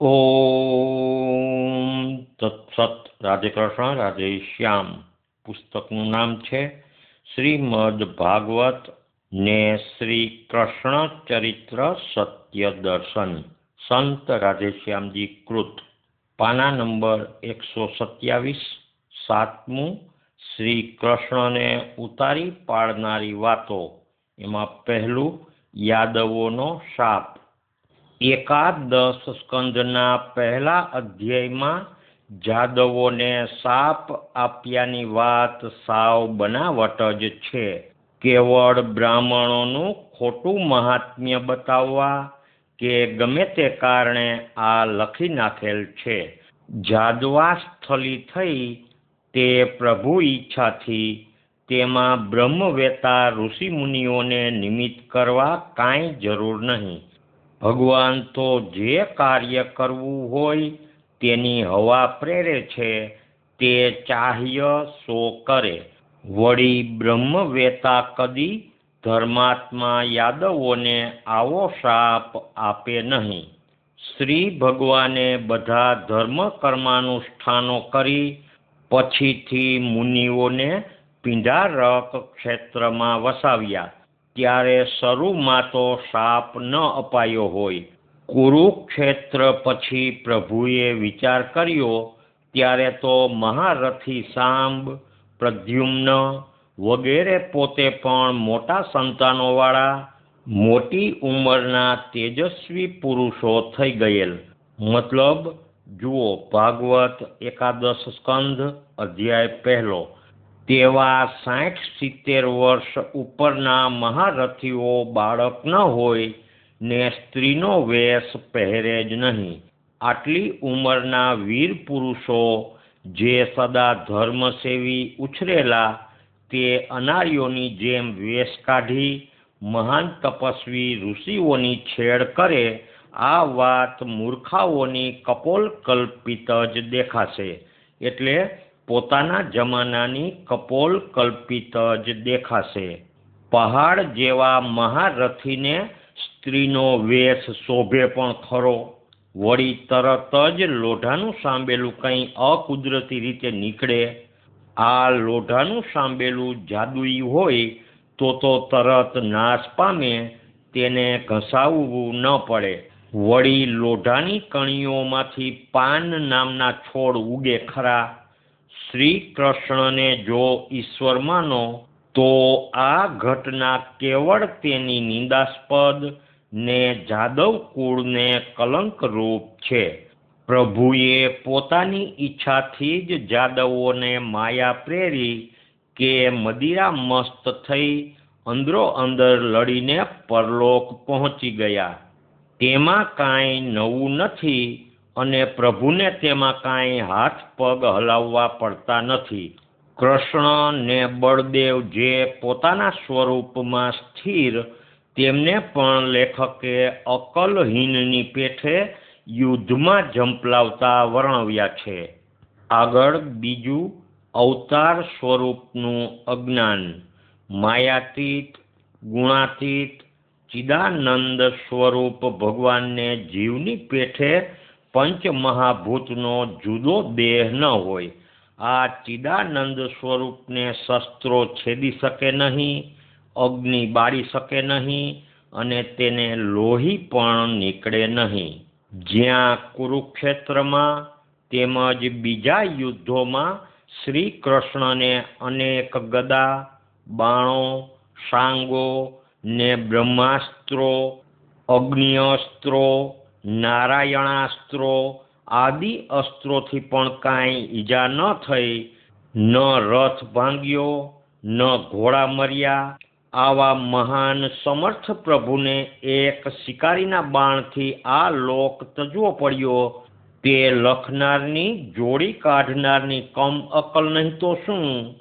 ઓમ તત્સત રાધે કૃષ્ણ રાધે શ્યામ પુસ્તકનું નામ છે શ્રીમદ ભાગવત ને શ્રી કૃષ્ણ ચરિત્ર સત્ય દર્શન. સંત રાધેશ્યામજી કૃત. પાના નંબર એકસો સત્યાવીસ. સાતમું. શ્રી કૃષ્ણને ઉતારી પાડનારી વાતો. એમાં પહેલું યાદવોનો શાપ. એકાદશ સ્કંદના પહેલા અધ્યાયમાં જાદવોને સાપ આપ્યાની વાત સાવ બનાવટ જ છે. કેવળ બ્રાહ્મણોનું ખોટું મહાત્મ્ય બતાવવા કે ગમે તે કારણે આ લખી નાખેલ છે. જાદવા સ્થલી થઈ તે પ્રભુ ઈચ્છાથી તેમાં બ્રહ્મવેતા ઋષિમુનિઓને નિમિત્ત કરવા કાંઈ જરૂર નહીં. ભગવાન તો જે કાર્ય કરવું હોય તેની હવા પ્રેરે છે, તે ચાહ્ય સો કરે. વળી બ્રહ્મવેતા કદી ધર્માત્મા યાદવોને આવો શાપ આપે નહીં. શ્રી ભગવાને બધા ધર્મ કર્માનુષ્ઠાનો કરી, પછીથી મુનિઓને પિંડારક ક્ષેત્રમાં વસાવ્યા. ત્યારે શરૂમાં તો શાપ ન અપાયો હોય. કુરુક્ષેત્ર પછી પ્રભુએ વિચાર કર્યો, ત્યારે તો મહારથી સાંબ, પ્રદ્યુમ્ન વગેરે પોતે પણ મોટા સંતાનોવાળા, મોટી ઉંમરના તેજસ્વી પુરુષો થઈ ગયેલ. મતલબ, જુઓ ભાગવત એકાદશ સ્કંધ અધ્યાય પહેલો. તેવા સાઠ સિત્તેર વર્ષ ઉપરના મહારથીઓ બાળક ન હોય ને સ્ત્રીનો વેશ પહેરે જ નહીં. આટલી ઉંમરના વીર પુરુષો જે સદા ધર્મસેવી ઉછરેલા, તે અનાર્યોની જેમ વેશ કાઢી મહાન તપસ્વી ઋષિઓની છેડ કરે, આ વાત મૂર્ખાઓની કપોલ કલ્પિત જ દેખાશે. એટલે પોતાના જમાનાની કપોલ કલ્પિત જ દેખાશે. પહાડ જેવા મહારથીને સ્ત્રીનો વેશ શોભે પણ ખરો. વળી તરત જ લોઢાનું સાંભેલું કંઈ અકુદરતી રીતે નીકળે. આ લોઢાનું સાંભેલું જાદુઈ હોય તો તો તરત નાશ પામે, તેને ઘસાવવું ન પડે. વળી લોઢાની કણીઓમાંથી પાન નામના છોડ ઉગે ખરા. શ્રી કૃષ્ણને જો ઈશ્વર માનો, તો આ ઘટના કેવળ તેની નિંદાસ્પદ ને જાદવ કુળને કલંકરૂપ છે. પ્રભુએ પોતાની ઈચ્છાથી જ જાદવોને માયા પ્રેરી કે મદિરા મસ્ત થઈ અંદરો અંદર લડીને પરલોક પહોંચી ગયા. તેમાં કાંઈ નવું નથી અને પ્રભુને તેમાં કાંઈ હાથ પગ હલાવવા પડતા નથી. કૃષ્ણ ને બળદેવ જે પોતાના સ્વરૂપમાં સ્થિર, તેમને પણ લેખકે અકલહીનની પેઠે યુદ્ધમાં ઝંપલાવતા વર્ણવ્યા છે. આગળ બીજું અવતાર સ્વરૂપનું અજ્ઞાન. માયાતીત, ગુણાતીત, ચિદાનંદ સ્વરૂપ ભગવાનને જીવની પેઠે પંચમહાભૂતનો જુદો દેહ ન હોય. આ ચિદાનંદ સ્વરૂપને શસ્ત્રો છેદી શકે નહીં, અગ્નિ બાળી શકે નહીં અને તેને લોહી પણ નીકળે નહીં. જ્યાં કુરુક્ષેત્રમાં તેમજ બીજા યુદ્ધોમાં શ્રી કૃષ્ણને અનેક ગદા, બાણો, સાંગો ને બ્રહ્માસ્ત્રો, અગ્નિઅસ્ત્રો નારાયણાસ્ત્રો આદિ અસ્ત્રોથી પણ કાંઈ ઈજા ન થઈ. ન રથ ભાંગ્યો, ન ઘોડા મર્યા. આવા મહાન સમર્થ પ્રભુને એક શિકારીના બાણથી આ લોક તજવો પડ્યો. તે લખનારની, જોડી કાઢનારની કમ અકલ નહીં તો શું?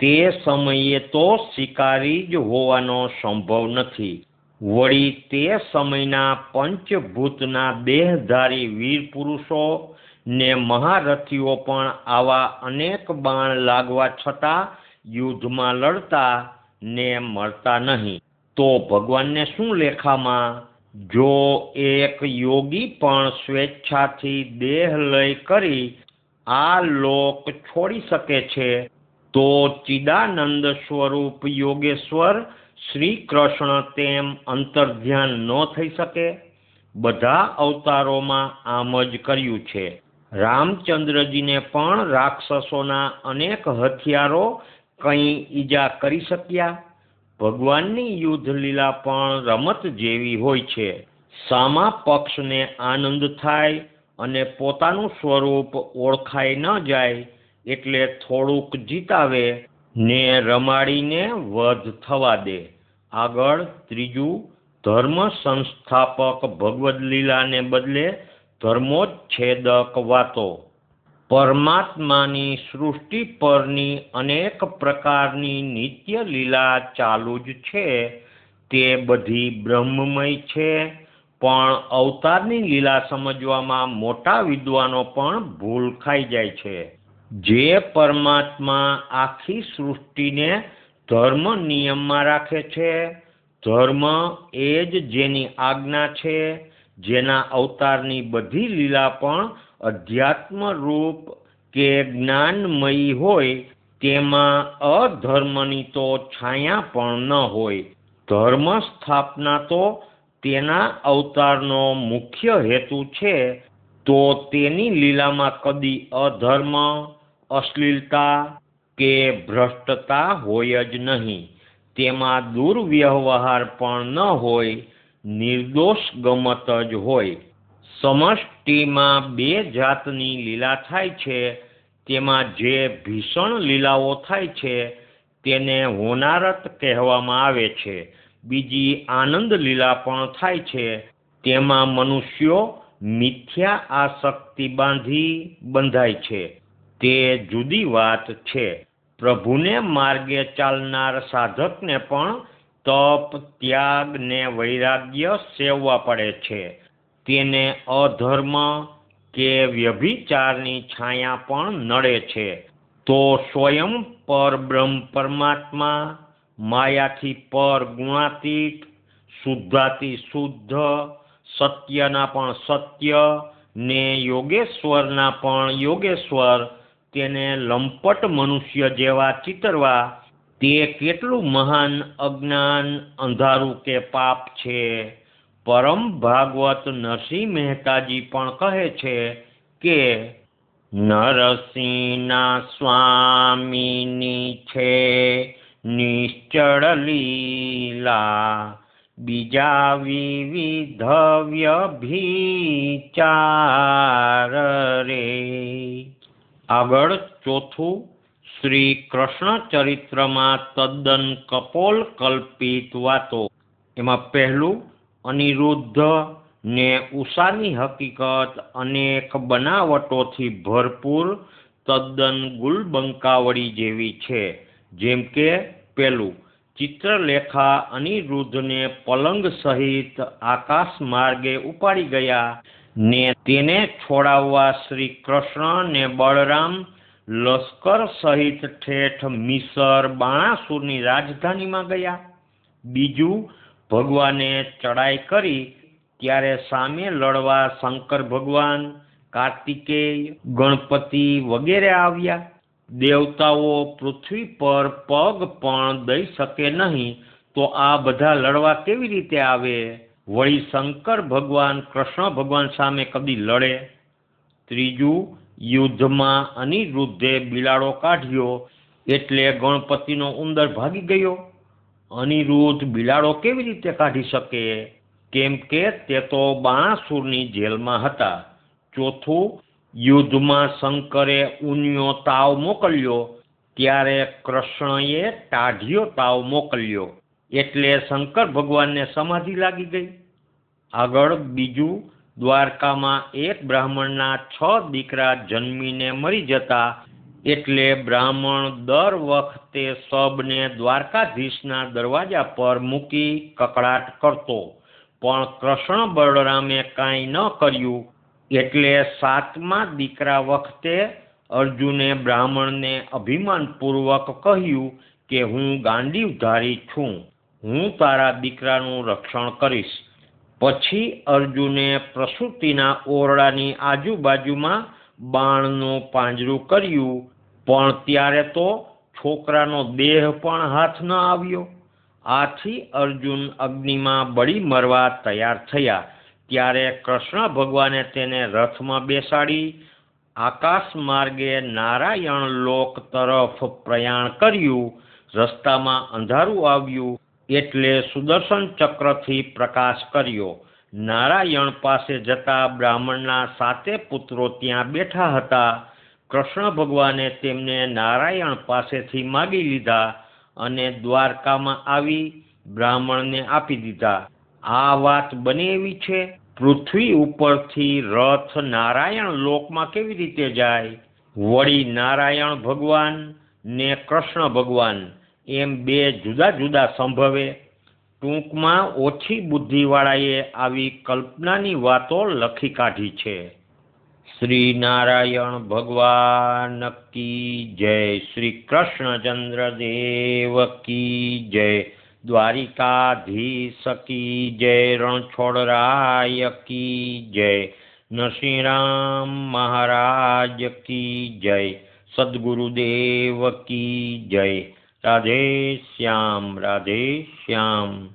તે સમયે તો શિકારી જ હોવાનો સંભવ નથી. વળી તે સમયના પંચભૂતના દેહધારી વીર પુરુષો ને મહારથીઓ પણ આવા અનેક બાણ લાગવા છતાં યુદ્ધમાં લડતા ને મળતા નહીં. તો ભગવાનને શું લેખામાં? જો એક યોગી પણ સ્વેચ્છાથી દેહ લય કરી આ લોક છોડી શકે છે, તો ચિદાનંદ સ્વરૂપ યોગેશ્વર શ્રી કૃષ્ણ તેમ અંતર્ધ્યાન ન થઈ શકે? બધા અવતારોમાં આમ જ કર્યું છે. રામચંદ્રજીને પણ રાક્ષસોના અનેક હથિયારો કંઈ ઈજા કરી શક્યા? ભગવાનની યુદ્ધ લીલા પણ રમત જેવી હોય છે. સામા પક્ષને આનંદ થાય અને પોતાનું સ્વરૂપ ઓળખાઈ ન જાય એટલે થોડુંક જીતાવે ને રમાડીને વધ થવા દે. આગળ ત્રીજું, ધર્મ સંસ્થાપક ભગવદ લીલાને બદલે ધર્મોચ્છેદક વાતો. પરમાત્માની સૃષ્ટિ પરની અનેક પ્રકારની નિત્ય લીલા ચાલુ જ છે. તે બધી બ્રહ્મમય છે, પણ અવતારની લીલા સમજવામાં મોટા વિદ્વાનો પણ ભૂલ ખાઈ જાય છે. જે પરમાત્મા આખી સૃષ્ટિને ધર્મ નિયમમાં રાખે છે, ધર્મ એ જ જેની આજ્ઞા છે, જેના અવતારની બધી લીલા પણ અધ્યાત્મ રૂપ કે જ્ઞાનમયી હોય, તેમાં અધર્મની તો છાયા પણ ન હોય. ધર્મ સ્થાપના તો તેના અવતારનો મુખ્ય હેતુ છે, તો તેની લીલામાં કદી અધર્મ અશ્લીલતા કે ભ્રષ્ટતા હોય જ નહીં. તેમાં દુર્વ્યવહાર પણ ન હોય, નિર્દોષ ગમત જ હોય. સમષ્ટિમાં બે જાતની લીલા થાય છે. તેમાં જે ભીષણ લીલાઓ થાય છે, તેને હોનારત કહેવામાં આવે છે. બીજી આનંદ લીલા પણ થાય છે. તેમાં મનુષ્યો મિથ્યા આસક્તિ બાંધી બંધાય છે. તે જુદી વાત છે. પ્રભુને માર્ગે ચાલનાર સાધકને પણ તપ, ત્યાગ ને વૈરાગ્ય સેવવા પડે છે. તેને અધર્મ કે વ્યભિચારની છાયા પણ નડે છે. તો સ્વયં પરબ્રહ્મ પરમાત્મા, માયાથી પર ગુણાતીત, શુદ્ધાથી શુદ્ધ, સત્યના પણ સત્ય ને યોગેશ્વરના પણ યોગેશ્વર તેને લંપટ મનુષ્ય જેવા ચિતરવા, તે કેટલું મહાન અજ્ઞાન, અંધારું કે પાપ છે? પરમ ભાગવત નરસિંહ મહેતાજી પણ કહે છે કે, નરસિંહના સ્વામીની છે નિશ્ચળ લીલા, બીજા વિવિધ વ્યભિચાર રે. આગળ ચોથું શ્રી કૃષ્ણ ચરિત્રમાં તદ્દન કપોલ કલ્પિત વાતો. એમાં પહેલું, અનિરુદ્ધ ને ઉષાની હકીકત અનેક બનાવટોથી ભરપૂર તદ્દન ગુલબંકાવળી જેવી છે. જેમ કે પેલું ચિત્રલેખા અનિરુદ્ધને પલંગ સહિત આકાશ માર્ગે ઉપાડી ગયા. ને તેને છોડાવવા શ્રી કૃષ્ણ ને બળરામ, લશ્કર સહિત ઠેઠ મિસર બાણાસુરની રાજધાનીમાં ગયા. બીજું, ભગવાને ચડાઈ કરી ત્યારે સામે લડવા શંકર ભગવાન, કાર્તિકેય, ગણપતિ વગેરે આવ્યા. દેવતાઓ પૃથ્વી પર પગ પણ દઈ શકે નહીં, તો આ બધા લડવા કેવી રીતે આવે? વળી શંકર ભગવાન, કૃષ્ણ ભગવાન સામે કદી લડે? ત્રીજું, યુદ્ધમાં અનિરુદ્ધે બિલાડો કાઢ્યો એટલે ગણપતિનો ઉંદર ભાગી ગયો. અનિરુદ્ધ બિલાડો કેવી રીતે કાઢી શકે? કેમ કે તે તો બાણાસુરની જેલમાં હતા. ચોથું, યુદ્ધમાં શંકરે ઉનિયો તાવ મોકલ્યો. ત્યારે કૃષ્ણએ ટાઢિયો તાવ મોકલ્યો. એટલે શંકર ભગવાનને સમાધિ લાગી ગઈ. આગળ બીજું દ્વારકામાં એક બ્રાહ્મણના છ દીકરા જન્મીને મરી જતા, એટલે બ્રાહ્મણ દર વખતે સબને દ્વારકાધીશના દરવાજા પર મૂકી કકડાટ કરતો. પણ કૃષ્ણ બળરામે કાંઈ ન કર્યું, એટલે સાતમા દીકરા વખતે અર્જુને બ્રાહ્મણને અભિમાનપૂર્વક કહ્યું કે હું ગાંડીવધારી છું. હું તારા દીકરાનું રક્ષણ કરીશ. પછી અર્જુને પ્રસૂતિના ઓરડાની આજુબાજુમાં બાણનું પાંજરું કર્યું, પણ ત્યારે તો છોકરાનો દેહ પણ હાથ ન આવ્યો. આથી અર્જુન અગ્નિમાં બળી મરવા તૈયાર થયા. ત્યારે કૃષ્ણ ભગવાને તેને રથમાં બેસાડી, આકાશ માર્ગે નારાયણ લોક તરફ પ્રયાણ કર્યું. રસ્તામાં અંધારું આવ્યું. એટલે સુદર્શન ચક્રથી પ્રકાશ કર્યો. નારાયણ પાસે જતા બ્રાહ્મણના સાતે પુત્રો ત્યાં બેઠા હતા. કૃષ્ણ ભગવાને તેમને નારાયણ પાસેથી માગી લીધા અને દ્વારકામાં આવી બ્રાહ્મણને આપી દીધા. આ વાત બને એવી છે, પૃથ્વી ઉપરથી રથ નારાયણ લોકમાં કેવી રીતે જાય? વળી નારાયણ ભગવાન ને કૃષ્ણ ભગવાન એમ બે જુદા જુદા સંભવે. ટૂંકમાં ઓછી બુદ્ધિવાળાએ આવી કલ્પનાની વાતો લખી કાઢી છે. શ્રી નારાયણ ભગવાન કી જય. શ્રી કૃષ્ણચંદ્ર દેવ કી જય. દ્વારિકાધીશ કી જય. રણછોડરાય કી જય. નરસિંહરામ મહારાજ કી જય. સદગુરુદેવ કી જય. राधेश्याम राधेश्याम